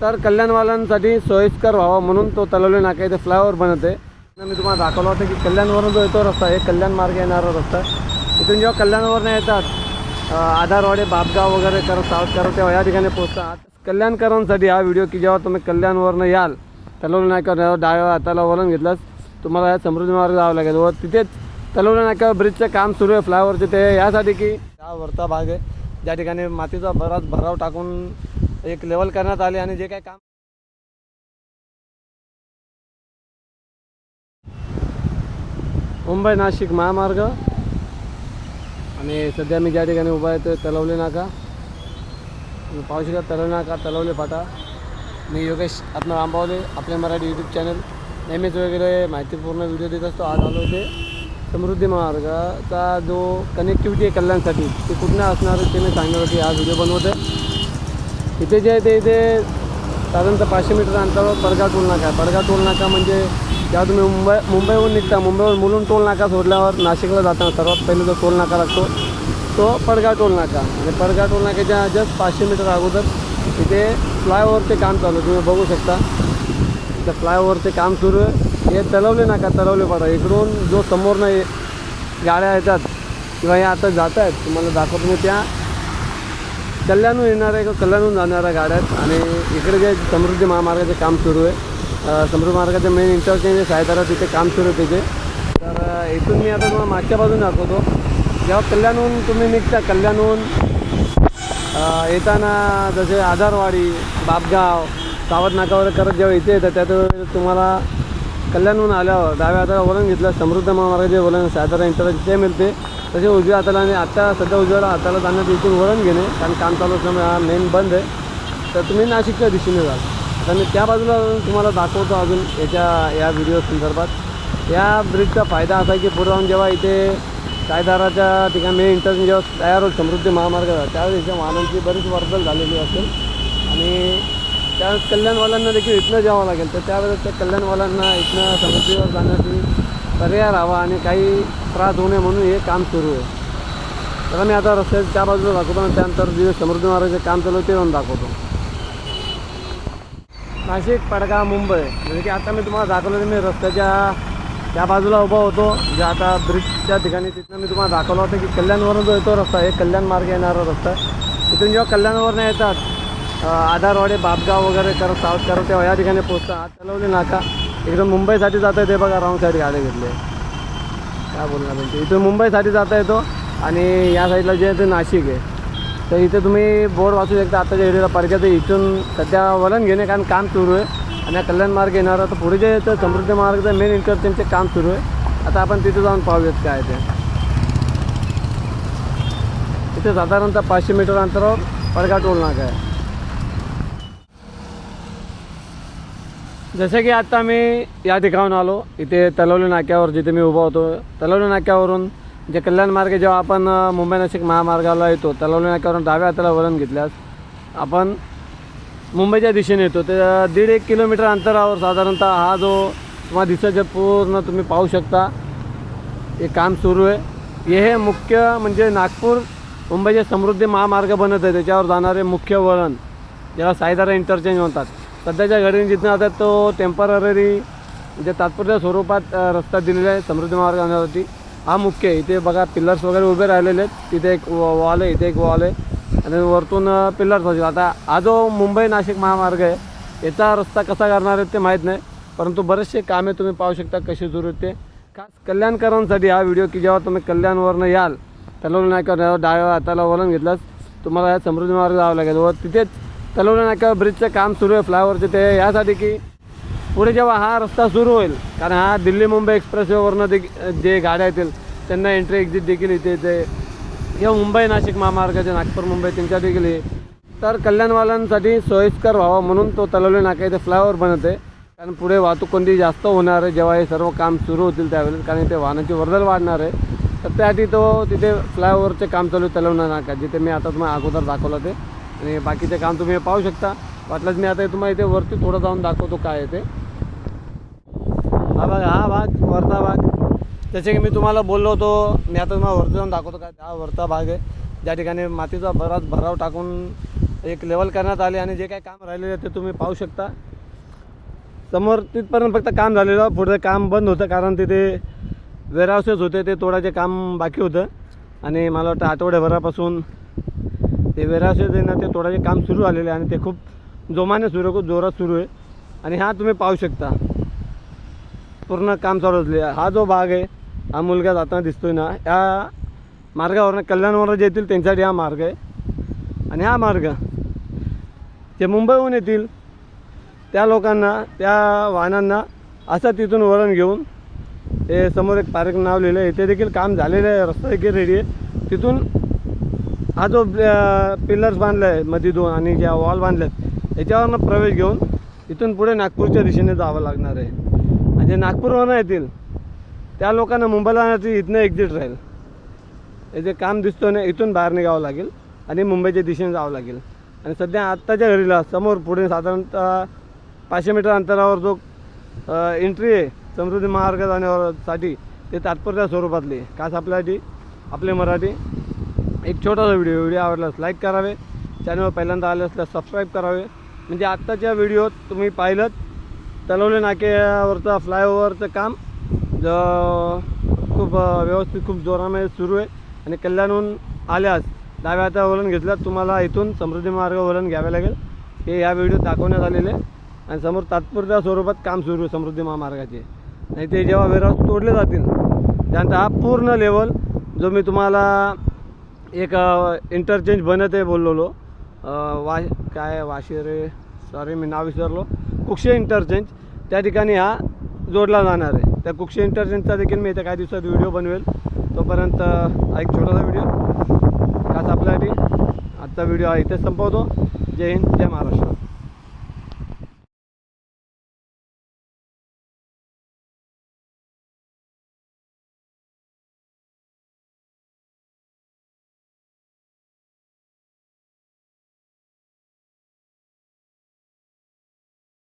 तर कल्याणवाल्यांसाठी सोयीस्कर व्हावा म्हणून तो तलवली नाका इथे फ्लायओव्हर बनत आहे. मी तुम्हाला दाखवलं होतं की कल्याणवरून जो येतो रस्ता हे कल्याण मार्ग येणारा रस्ता इथून जेव्हा कल्याणवरनं येतात आधारवाडे बापगाव वगैरे करत सावध करत तेव्हा या ठिकाणी पोहोचतात कल्याणकरांसाठी हा व्हिडिओ की जेव्हा तुम्ही कल्याणवरनं याल तलवली नाक्यावर डाव्या हाताला वळण घेतलास तुम्हाला या समृद्धी मार्ग जावं लागेल. व तिथेच तलवली नाक्यावर ब्रिजचं काम सुरू आहे फ्लायओव्हरचे ते यासाठी की हा वरचा भाग आहे. ज्या ठिकाणी मातीचा बराच भराव टाकून एक लेवल करण्यात आले आणि जे काही काम मुंबई नाशिक महामार्ग. आणि सध्या मी ज्या ठिकाणी उभा आहे ते तलवली नाका. तुम्ही पाहू शकता तलवली नाका तलवली फाटा. मी योगेश आत्मा रामबावले आपल्या मराठी यूट्यूब चॅनल नेहमीच वगैरे माहितीपूर्ण व्हिडिओ देत असतो. आज आलो इथे. समृद्धी महामार्गाचा जो कनेक्टिव्हिटी आहे कल्याणसाठी ते कुठनं असणार ते मी सांगण्यासाठी हा व्हिडिओ बनवत आहे इथे जे आहे ते इथे साधारणतः पाचशे मीटर अंतरावर पडगा टोल नाका आहे. पडगा टोल नाका म्हणजे जेव्हा तुम्ही मुंबई मुंबईहून निघता. मुंबईवर मुलून टोल नाका सोडल्यावर नाशिकला जाताना सर्वात पहिले जो टोल नाका लागतो तो पडगा टोल नाका. म्हणजे आणि पडगा टोल नाक्याच्या जस्ट पाचशे मीटर अगोदर इथे फ्लायओव्हरचे काम चालू आहे. तुम्ही बघू शकता. त्या फ्लायओव्हरचे काम सुरू आहे. हे तलवले नाका तलवले पडा. इकडून जो समोरनं गाड्या येतात किंवा या आता जात आहेत तुम्हाला दाखवतो मी त्या. कल्याणहून येणाऱ्या किंवा कल्याणहून जाणाऱ्या गाड्या आहेत आणि इकडे जे समृद्धी महामार्गाचे काम सुरू आहे. समृद्धी मार्गाचे मेन इंटरचेंज आहे सायदारा तिथे काम सुरू आहे तिथे. तर इथून मी आता तुम्हाला मागच्या बाजून दाखवतो. जेव्हा कल्याणहून तुम्ही निघता कल्याणहून येताना जसे आधारवाडी बापगाव सावध नाकावर करत जेव्हा इथे येतं त्यात तुम्हाला कल्याणहून आल्यावर डाव्या हाताला वळण घेतलं समृद्ध महामार्गाचे वळण साधारण इंटरनेट ते मिळते. तसे उजव्या हाताला आणि आत्ता सध्या उजव्या हाताला जाण्यात इथून वळण घेणे. कारण काम चालू असल्यामुळे हा मेन बंद आहे. तर तुम्ही नाशिकच्या दिशेने जाल. आता मी त्या बाजूला तुम्हाला दाखवतो अजून याच्या या व्हिडिओ संदर्भात. या ब्रिजचा फायदा असा आहे की पुढे जाऊन जेव्हा इथे सायदाराच्या ठिकाणी मेन इंटरनेट जेव्हा तयार होईल समृद्धी महामार्ग त्यावेळेस इथे वाहनांची बरीच वर्दळ झालेली असेल. आणि त्या कल्याणवाल्यांना देखील इथनं जावं लागेल. तर त्यावेळेस त्या कल्याणवाल्यांना इथनं समृद्धीवर जाण्यासाठी पर्याय राहावा आणि काही त्रास होऊ नये म्हणून हे काम सुरू आहे. तर मी आता रस्त्याच्या त्या बाजूला दाखवतो आणि त्यानंतर जे समृद्धी महाराजचे काम चालू ते पण दाखवतो. नाशिक पडगाव मुंबई. म्हणजे की आता मी तुम्हाला दाखवलं मी रस्त्याच्या त्या बाजूला उभा होतो. जे आता ब्रिजच्या ठिकाणी तिथनं मी तुम्हाला दाखवलं होतं की कल्याणवरून जो येतो रस्ता हे कल्याण मार्ग येणारा रस्ता आहे. तिथून जेव्हा कल्याणवरनं येतात आधारवाडे बापगाव वगैरे करत सावध करत तेव्हा या ठिकाणी पोचतात आज चालवली नाका एकदम मुंबईसाठी जाता येते बघा राऊंड साईड गाडी घेतली. काय बोलणार म्हणजे? इथून मुंबईसाठी जाता येतो आणि या साईडला जे आहे ते नाशिक आहे. तर इथे तुम्ही बोर्ड वाचू शकता. आताच्या एरियाला पार्क्याचं इथून सध्या वलन घेणे कारण काम सुरू आहे. आणि हा कल्याण मार्ग येणार तर पुढे जे येतं समृद्धी मार्गचं मेन इंटरचेंजचे काम सुरू आहे. आता आपण तिथे जाऊन पाहूयात काय ते. इथे साधारणतः पाचशे मीटर अंतरावर पडगा टोल नाका आहे. जसं की आता मी या ठिकाणून आलो. इथे तलवली नाक्यावर जिथे मी उभा होतो. तलवली नाक्यावरून जे कल्याण मार्ग जेव्हा आपण मुंबई नाशिक महामार्गाला येतो तलवली नाक्यावरून डाव्या हाताला वळण घेतल्यास आपण मुंबईच्या दिशेने येतो. ते दीड एक किलोमीटर अंतरावर साधारणतः हा जो तुम्हाला दिसायचं पूर्ण तुम्ही पाहू शकता. हे काम सुरू आहे. हे हे मुख्य म्हणजे नागपूर मुंबईचे समृद्धी महामार्ग बनत आहे. त्याच्यावर जाणारे मुख्य वळण ज्याला सायदारा इंटरचेंज म्हणतात. सध्याच्या घडीने जिथं आता तो टेंपररी म्हणजे तात्पुरत्या स्वरूपात रस्ता दिलेला आहे समृद्धी मार्ग जाण्यासाठी हा मुख्य आहे. इथे बघा पिल्लर्स वगैरे उभे राहिलेले आहेत. तिथे एक वॉल आहे इथे एक वॉल आहे. आणि वरतून पिल्लर्स असेल आता हा जो मुंबई नाशिक महामार्ग आहे याचा रस्ता कसा करणार आहेत ते माहीत नाही. परंतु बरेचसे कामे तुम्ही पाहू शकता कशी सुरू ते खास कल्याणकरांसाठी हा व्हिडिओ की जेव्हा तुम्ही कल्याणवरनं याल त्याला नाही करणार डाव्या हाताला वळण घेतलास तुम्हाला या समृद्धी मार्ग जावं लागेल. व तिथेच तलवडा नाका ब्रिजचं काम सुरू आहे फ्लायओव्हरचे ते. यासाठी की पुढे जेव्हा हा रस्ता सुरू होईल कारण हा दिल्ली मुंबई एक्सप्रेसवेवरनं देखील जे गाड्या येतील त्यांना एंट्री एक्झिट देखील इथे येते किंवा मुंबई नाशिक महामार्गाचे नागपूर मुंबई त्यांच्या देखील आहे. तर कल्याणवाल्यांसाठी सोयीस्कर व्हावा म्हणून तो तलवली नाका इथे फ्लायओव्हर बनत आहे. कारण पुढे वाहतूक कोणती जास्त होणार आहे जेव्हा हे सर्व काम सुरू होतील त्यावेळेस कारण इथे वाहनाची वर्दळ वाढणार आहे. तर त्यासाठी तो तिथे फ्लायओव्हरचे काम चालू आहे तलवणा नाका जिथे मी आता तुम्हाला अगोदर दाखवलं ते. आणि बाकीचे काम तुम्ही पाहू शकता. वाटलंच मी आता तुम्हाला इथे वरती थोडं जाऊन दाखवतो काय आहे ते. हा भाग हा भाग वरचा भाग. जसे की मी तुम्हाला बोललो होतो मी आता तुम्हाला वरती जाऊन दाखवतो काय हा वरचा भाग आहे. ज्या ठिकाणी मातीचा बराच भराव टाकून एक लेवल करण्यात आले आणि जे काही काम राहिलेलं आहे ते तुम्ही पाहू शकता. समोर तिथपर्यंत फक्त काम झालेलं पुढे काम बंद होतं कारण तिथे वेअरहाऊसेस होते ते तोडायचे काम बाकी होतं. आणि मला वाटतं आठवड्याभरापासून ते वेअरहाऊसेस आहे ना ते तोडायचे काम सुरू झालेले आहे आणि ते खूप जोमाने सुरू आहे खूप जोरात सुरू आहे. आणि हा तुम्ही पाहू शकता. पूर्ण काम चालू असले. हा जो भाग आहे हा मुलगा जाताना दिसतोय ना या मार्गावरनं कल्याणवर जे येतील त्यांच्यासाठी हा मार्ग आहे. आणि हा मार्ग जे मुंबईहून येतील त्या लोकांना त्या वाहनांना असं तिथून वळण घेऊन हे समोर एक पार्क नाव लिहिलं आहे. इथे देखील काम झालेलं आहे. रस्ता देखील रेडी आहे. तिथून हा जो पिलर्स बांधला आहे मध्ये दोन आणि ज्या वॉल बांधले आहेत याच्यावरनं प्रवेश घेऊन इथून पुढे नागपूरच्या दिशेने जावं लागणार आहे. आणि जे नागपूरवरनं येतील त्या लोकांना मुंबईला जाण्याची इथनं एक्झिट राहील. हे जे काम दिसतो ना इथून बाहेर निघावं लागेल आणि मुंबईच्या दिशेने जावं लागेल. आणि सध्या आत्ताच्या घरीला समोर पुढे साधारणतः पाचशे मीटर अंतरावर जो एंट्री आहे समृद्धी महामार्ग जाण्यासाठी ते तात्पुरत्या स्वरूपातली आहे. खास आपल्यासाठी आपले मराठी एक छोटासा व्हिडिओ व्हिडिओ आवडल्यास लाईक करावे. चॅनल पहिल्यांदा आले असल्यास सबस्क्राईब करावे. म्हणजे आत्ताच्या व्हिडिओत तुम्ही पाहिलं तलवले नाक्यावरचं फ्लायओव्हरचं काम ज खूप व्यवस्थित खूप जोरामध्ये सुरू आहे. आणि कल्याणहून आल्यास डाव्या हाता वळण घेतल्यास तुम्हाला इथून समृद्धी मार्ग वळण घ्यावे लागेल. हे या व्हिडिओत दाखवण्यात आलेले आहे. आणि समोर तात्पुरत्या स्वरूपात काम सुरू आहे समृद्धी महामार्गाचे. आणि ते जेव्हा वेरास तोडले जातील त्यानंतर हा पूर्ण लेवल जो मी तुम्हाला एक इंटरचेंज बनत आहे बोललेलो. वा काय वाशिरे सॉरी मी नाव विसरलो. कुक्षे इंटरचेंज त्या ठिकाणी हा जोडला जाणार आहे. त्या कुक्षे इंटरचेंजचा देखील मी इथे काही दिवसात व्हिडिओ बनवेल. तोपर्यंत एक छोटासा व्हिडिओ खास आपल्यासाठी आजचा व्हिडिओ हा इथेच संपवतो. जय हिंद जय महाराष्ट्र.